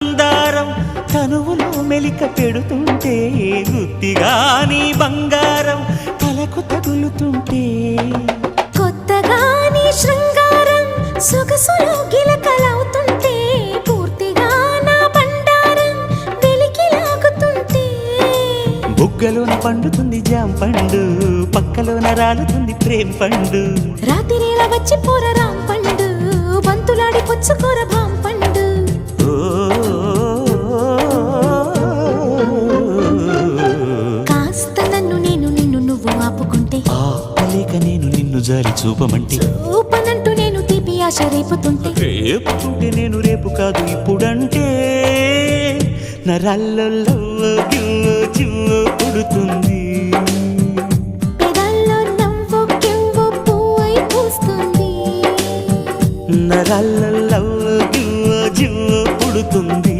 మందారం తనువులో మెలిక పెడుతుంటే గుత్తిగా నీ బంగారం తలకు తగులుతుంటే? కొత్తగా నీ శృంగారం సొగసులో గిలకలవుతుంటే పూర్తిగా నా బండారం వెలికి లాగుతుంటే బుగ్గలోన పండుతుంది జాం పండు పక్కలోన రాలుతుంది ప్రేమ పండు. రాత్రిలా వచ్చి పోర రాం పండు బంతులాడి పుచ్చుకోర ఆపుకుంటే ఆపలేక నేను నిన్ను జారి చూపమంటే. ఊపనంటూ నేను తీపి ఆశ రేపుతుంటే. రేపుకుంటే నేను రేపు కాదు ఇప్పుడంటే. నరాల్లో పుడుతుంది. నరాల్లో